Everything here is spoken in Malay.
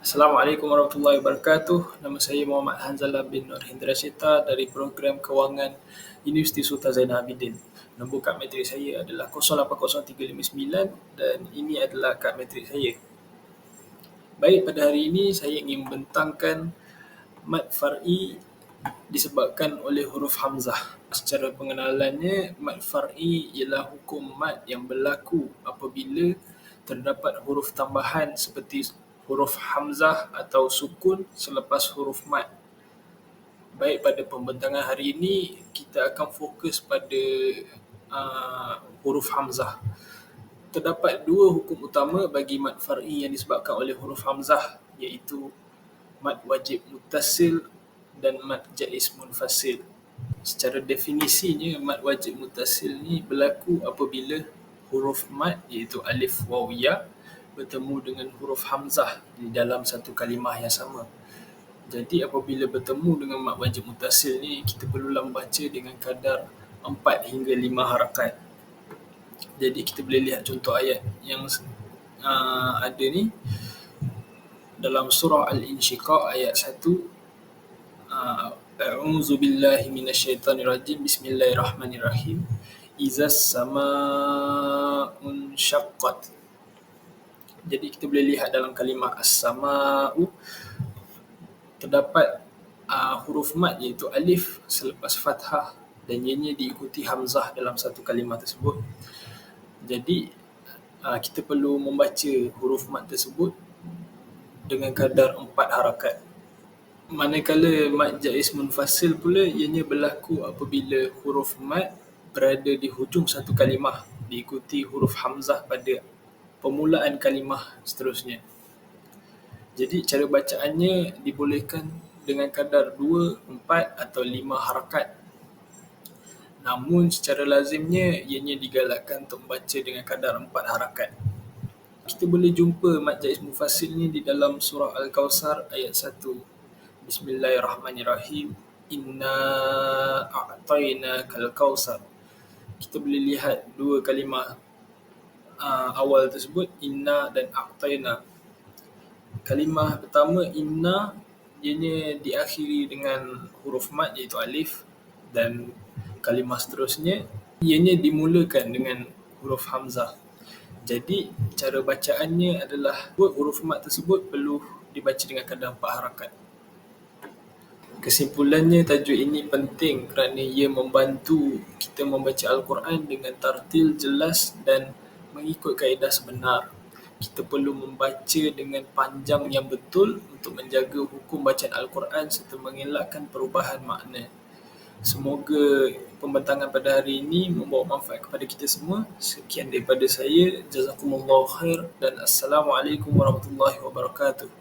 Assalamualaikum warahmatullahi wabarakatuh. Nama saya Muhammad Hanzalah bin Nur Hindra Syeta dari Program Kewangan Universiti Sultan Zainal Abidin. Nombor kad matrik saya adalah 080359 dan ini adalah kad matrik saya. Baik, pada hari ini saya ingin membentangkan mad far'i disebabkan oleh huruf hamzah. Secara pengenalannya, mad far'i ialah hukum mad yang berlaku apabila terdapat huruf tambahan seperti huruf hamzah atau sukun selepas huruf mad. Baik, pada pembentangan hari ini kita akan fokus pada uh, huruf hamzah. Terdapat dua hukum utama bagi mad far'i yang disebabkan oleh huruf hamzah iaitu mad wajib muttasil dan mad jaiz munfasil. Secara definisinya, mad wajib muttasil ni berlaku apabila huruf mad iaitu alif, waw, ya bertemu dengan huruf hamzah di dalam satu kalimah yang sama. Jadi apabila bertemu dengan mad wajib muttasil ni, kita perlulah membaca dengan kadar empat hingga lima harakat. Jadi kita boleh lihat contoh ayat yang uh, ada ni dalam surah Al-Insyiqaq ayat 1 uh, A'udzu billahi minasyaitonir rajim. Bismillahirrahmanirrahim. Izas sama'un syaqqat. Jadi kita boleh lihat dalam kalimah as-sama'u terdapat uh, huruf mad iaitu alif selepas fathah dan ianya diikuti hamzah dalam satu kalimah tersebut. Jadi uh, kita perlu membaca huruf mad tersebut dengan kadar empat harakat. Manakala mad jaiz munfasil pula ianya berlaku apabila huruf mad berada di hujung satu kalimah diikuti huruf hamzah pada permulaan kalimah seterusnya. Jadi cara bacaannya dibolehkan dengan kadar dua, empat atau lima harakat. Namun secara lazimnya ianya digalakkan untuk membaca dengan kadar empat harakat. Kita boleh jumpa mad jaiz mufasil ni di dalam surah Al-Kawthar ayat 1. Bismillahirrahmanirrahim. Inna a'tayna kal kawsar. Kita boleh lihat dua kalimah uh, awal tersebut, inna dan a'tayna. Kalimah pertama, inna, ianya diakhiri dengan huruf mad iaitu alif dan kalimah seterusnya, ianya dimulakan dengan huruf hamzah. Jadi, cara bacaannya adalah huruf mad tersebut perlu dibaca dengan kadar empat harakat. Kesimpulannya, tajuk ini penting kerana ia membantu kita membaca Al-Quran dengan tartil jelas dan mengikut kaedah sebenar. Kita perlu membaca dengan panjang yang betul untuk menjaga hukum bacaan Al-Quran serta mengelakkan perubahan makna. Semoga pembentangan pada hari ini membawa manfaat kepada kita semua. Sekian daripada saya. Jazakumullah khair dan Assalamualaikum warahmatullahi wabarakatuh.